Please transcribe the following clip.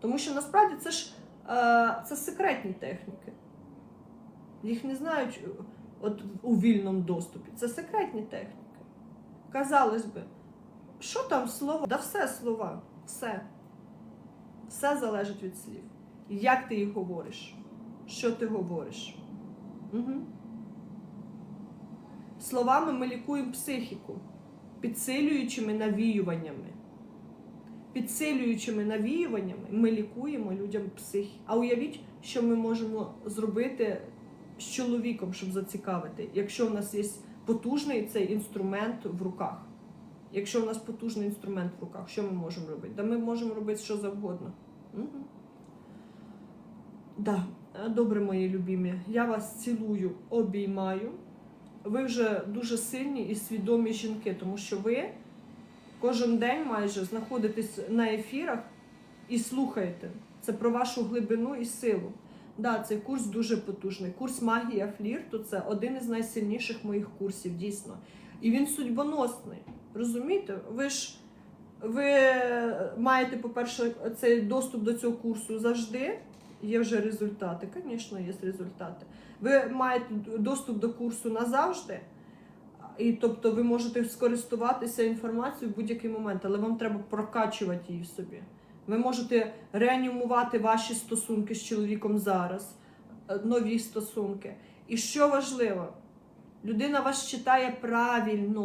Тому що насправді це ж е, це секретні техніки. Їх не знають е, от, у вільному доступі. Це секретні техніки. Казалось би, що там слова? Да все слова, все. Все залежить від слів. Як ти їх говориш? Що ти говориш? Угу. Словами ми лікуємо психіку, підсилюючими навіюваннями. Підсилюючими навіюваннями ми лікуємо людям психіку. А уявіть, що ми можемо зробити з чоловіком, щоб зацікавити, якщо в нас є потужний цей інструмент в руках. Якщо у нас потужний інструмент в руках, що ми можемо робити? Да ми можемо робити що завгодно. Угу. Да. Е, Добре, мої любімі. Я вас цілую, обіймаю. Ви вже дуже сильні і свідомі жінки, тому що ви кожен день майже знаходитесь на ефірах і слухаєте. Це про вашу глибину і силу. Да, цей курс дуже потужний. Курс магія флірту це один із найсильніших моїх курсів, дійсно. І він судьбоносний. Розумієте? Ви ж ви маєте, по-перше, цей доступ до цього курсу завжди. Є вже результати, звісно, є результати. Ви маєте доступ до курсу назавжди, і тобто ви можете скористуватися інформацією в будь-який момент, але вам треба прокачувати її в собі. Ви можете реанімувати ваші стосунки з чоловіком зараз, е, нові стосунки. І що важливо, людина вас читає правильно.